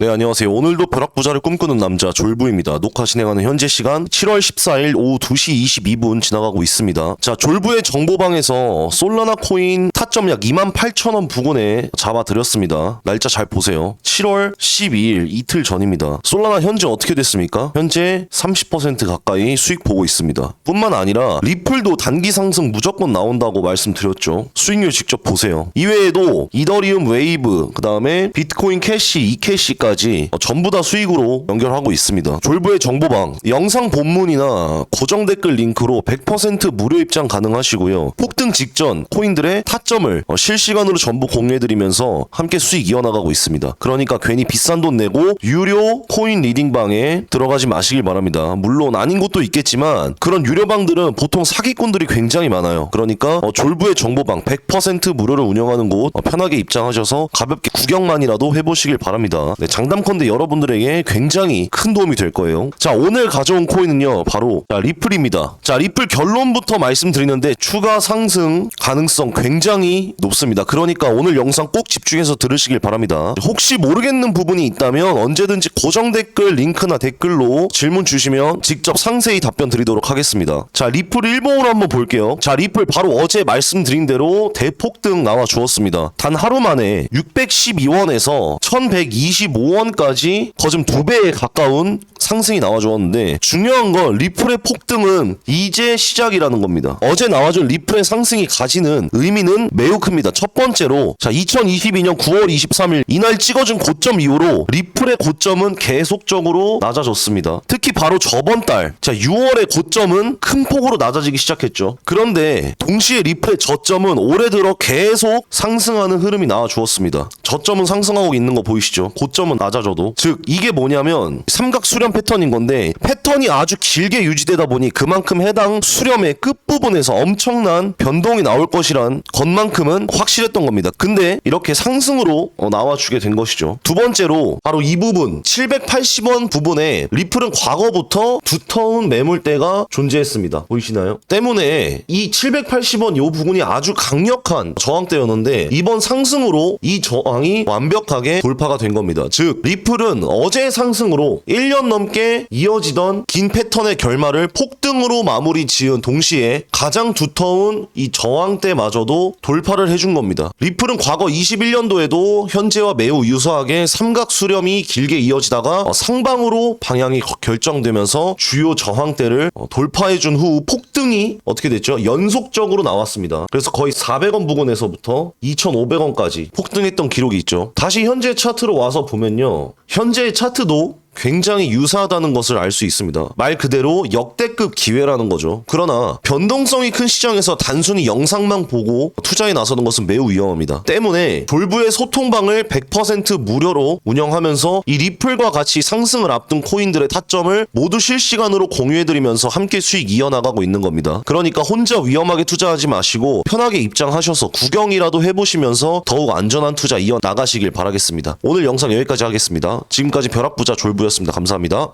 네, 안녕하세요. 오늘도 벼락 부자를 꿈꾸는 남자 졸부입니다. 녹화 진행하는 현재 시간 7월 14일 오후 2시 22분 지나가고 있습니다. 자, 졸부의 정보방에서 솔라나 코인 타점 약 28,000원 부근에 잡아드렸습니다. 날짜 잘 보세요. 7월 12일 이틀 전입니다. 솔라나 현재 어떻게 됐습니까? 현재 30% 가까이 수익 보고 있습니다. 뿐만 아니라 리플도 단기 상승 무조건 나온다고 말씀드렸죠. 수익률 직접 보세요. 이외에도 이더리움 웨이브, 그 다음에 비트코인 캐시, 이캐시까지 전부 다 수익으로 연결하고 있습니다. 졸부의 정보방, 영상 본문이나 고정 댓글 링크로 100% 무료 입장 가능하시고요. 폭등 직전 코인들의 타점을 어, 실시간으로 전부 공유해드리면서 함께 수익 이어나가고 있습니다. 그러니까 괜히 비싼 돈 내고 유료 코인 리딩방에 들어가지 마시길 바랍니다. 물론 아닌 곳도 있겠지만 그런 유료방들은 보통 사기꾼들이 굉장히 많아요. 그러니까 어, 졸부의 정보방 100% 무료를 운영하는 곳 어, 편하게 입장하셔서 가볍게 구경만이라도 해보시길 바랍니다. 네, 장담컨대 여러분들에게 굉장히 큰 도움이 될 거예요. 자 오늘 가져온 코인은요 바로 자, 리플입니다. 자 리플 결론부터 말씀드리는데 추가 상승 가능성 굉장히 높습니다. 그러니까 오늘 영상 꼭 집중해서 들으시길 바랍니다. 혹시 모르겠는 부분이 있다면 언제든지 고정 댓글 링크나 댓글로 질문 주시면 직접 상세히 답변 드리도록 하겠습니다. 자 리플 일봉으로 한번 볼게요. 자 리플 바로 어제 말씀드린 대로 대폭등 나와 주었습니다. 단 하루 만에 612원에서 1125원까지 거즘 두 배에 가까운 상승이 나와 주었는데 중요한 건 리플의 폭등은 이제 시작이라는 겁니다. 어제 나와준 리플의 상승이 가지는 의미는 매우 큽니다. 첫 번째로 자 2022년 9월 23일 이날 찍어준 고점 이후로 리플의 고점은 계속적으로 낮아졌습니다. 특히 바로 저번 달 자 6월의 고점은 큰 폭으로 낮아지기 시작했죠. 그런데 동시에 리플의 저점은 올해 들어 계속 상승하는 흐름이 나와 주었습니다. 저점은 상승하고 있는 거 보이시죠? 고점은 낮아져도 즉 이게 뭐냐면 삼각 수렴 패턴인 건데 패턴이 아주 길게 유지되다 보니 그만큼 해당 수렴의 끝부분에서 엄청난 변동이 나올 것이란 것만큼은 확실했던 겁니다. 근데 이렇게 상승으로 어, 나와주게 된 것이죠. 두 번째로 바로 이 부분 780원 부분에 리플은 과거부터 두터운 매물대가 존재했습니다. 보이시나요? 때문에 이 780원 요 부분이 아주 강력한 저항대였는데 이번 상승으로 이 저항이 완벽하게 돌파가 된 겁니다. 즉 리플은 어제 상승으로 1년 넘게 이어지던 긴 패턴의 결말을 폭등으로 마무리 지은 동시에 가장 두터운 이 저항대마저도 돌파를 해준 겁니다. 리플은 과거 21년도에도 현재와 매우 유사하게 삼각 수렴이 길게 이어지다가 어, 상방으로 방향이 거- 결정되면서 주요 저항대를 어, 돌파해준 후 폭등이 어떻게 됐죠? 연속적으로 나왔습니다. 그래서 거의 400원 부근에서부터 2,500원까지 폭등했던 기록이 있죠. 다시 현재 차트로 와서 보면요. 현재의 차트도 굉장히 유사하다는 것을 알 수 있습니다. 말 그대로 역대급 기회라는 거죠. 그러나 변동성이 큰 시장에서 단순히 영상만 보고 투자에 나서는 것은 매우 위험합니다. 때문에 졸부의 소통방을 100% 무료로 운영하면서 이 리플과 같이 상승을 앞둔 코인들의 타점을 모두 실시간으로 공유해드리면서 함께 수익 이어나가고 있는 겁니다. 그러니까 혼자 위험하게 투자하지 마시고 편하게 입장하셔서 구경이라도 해보시면서 더욱 안전한 투자 이어나가시길 바라겠습니다. 오늘 영상 여기까지 하겠습니다. 지금까지 벼락부자 졸부 였습니다. 감사합니다.